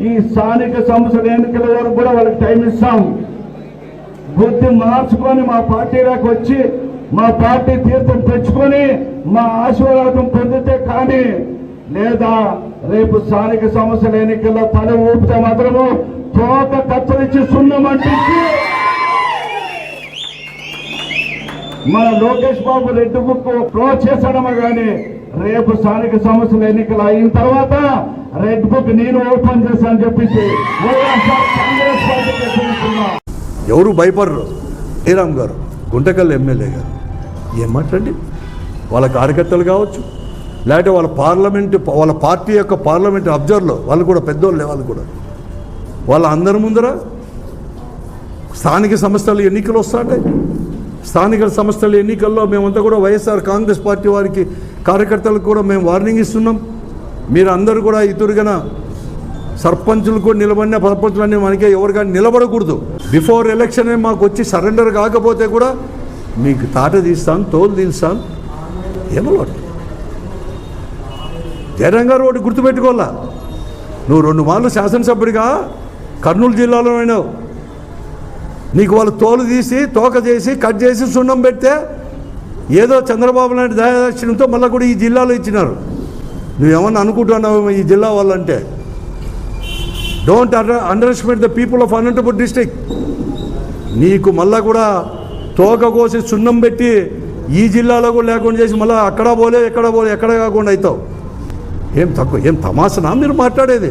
ఈ స్థానిక సంస్థల ఎన్నికల వరకు కూడా వాళ్ళకి టైం ఇస్తాం. బుద్ధి మార్చుకొని మా పార్టీలోకి వచ్చి మా పార్టీ తీర్థం తెచ్చుకొని మా ఆశీర్వాదం పొందితే కానీ లేదా రేపు స్థానిక సంస్థల ఎన్నికల్లో తల ఊపితే మాత్రము తోక కత్తలిచ్చి సున్నమంటించి మన లోకేష్ బాబు రెడ్డి బుక్ క్లోజ్ చేశాడమా కానీ రేపు స్థానిక సంస్థల ఎన్నికలు అయిన తర్వాత రెడ్ బుక్ నేను ఓపెన్ చేస్తాను చెప్పించి ఎవరు భయపడరు? శ్రీరామ్ గారు గుంటకల్ ఎమ్మెల్యే గారు. ఏం మాట్లాడి? వాళ్ళ కార్యకర్తలు కావచ్చు లేకపోతే వాళ్ళ పార్లమెంట్ వాళ్ళ పార్టీ యొక్క పార్లమెంట్ అబ్జర్వర్లు వాళ్ళు కూడా పెద్దోళ్ళే వాళ్ళు కూడా. వాళ్ళ అందరి ముందర స్థానిక సంస్థలు ఎన్నికలు వస్తాయి స్థానిక సంస్థల ఎన్నికల్లో మేమంతా కూడా వైఎస్ఆర్ కాంగ్రెస్ పార్టీ వారికి కార్యకర్తలకు కూడా మేము వార్నింగ్ ఇస్తున్నాం. మీరు అందరూ కూడా ఇతురుగన సర్పంచులు కూడా నిలబడిన సర్పంచులు అన్నీ మనకే ఎవరు కానీ నిలబడకూడదు. బిఫోర్ ఎలక్షన్ మాకు వచ్చి సరెండర్ కాకపోతే కూడా మీకు తాట తీస్తాను తోలు తీస్తాను ఏమో జగన్ గారు ఒకటి గుర్తుపెట్టుకోవాలా? నువ్వు రెండు మార్లు శాసనసభ్యుడిగా కర్నూలు జిల్లాలో అయినావు నీకు వాళ్ళు తోలు తీసి తోక చేసి కట్ చేసి సున్నం పెడితే ఏదో చంద్రబాబు నాయుడు దయాదక్షిణంతో మళ్ళీ కూడా ఈ జిల్లాలో ఇచ్చినారు. నువ్వేమన్నా అనుకుంటున్నావు ఈ జిల్లా వాళ్ళంటే? Don't under underestimate the people of Anantapur district నీకు మళ్ళా కూడా తోక కోసి సున్నం పెట్టి ఈ జిల్లాలో కూడా లేకుండా చేసి మళ్ళీ అక్కడ పోలే ఎక్కడ పోలే ఎక్కడ కాకుండా అవుతావు. ఏం తక్కువ ఏం తమాసనా మీరు మాట్లాడేది?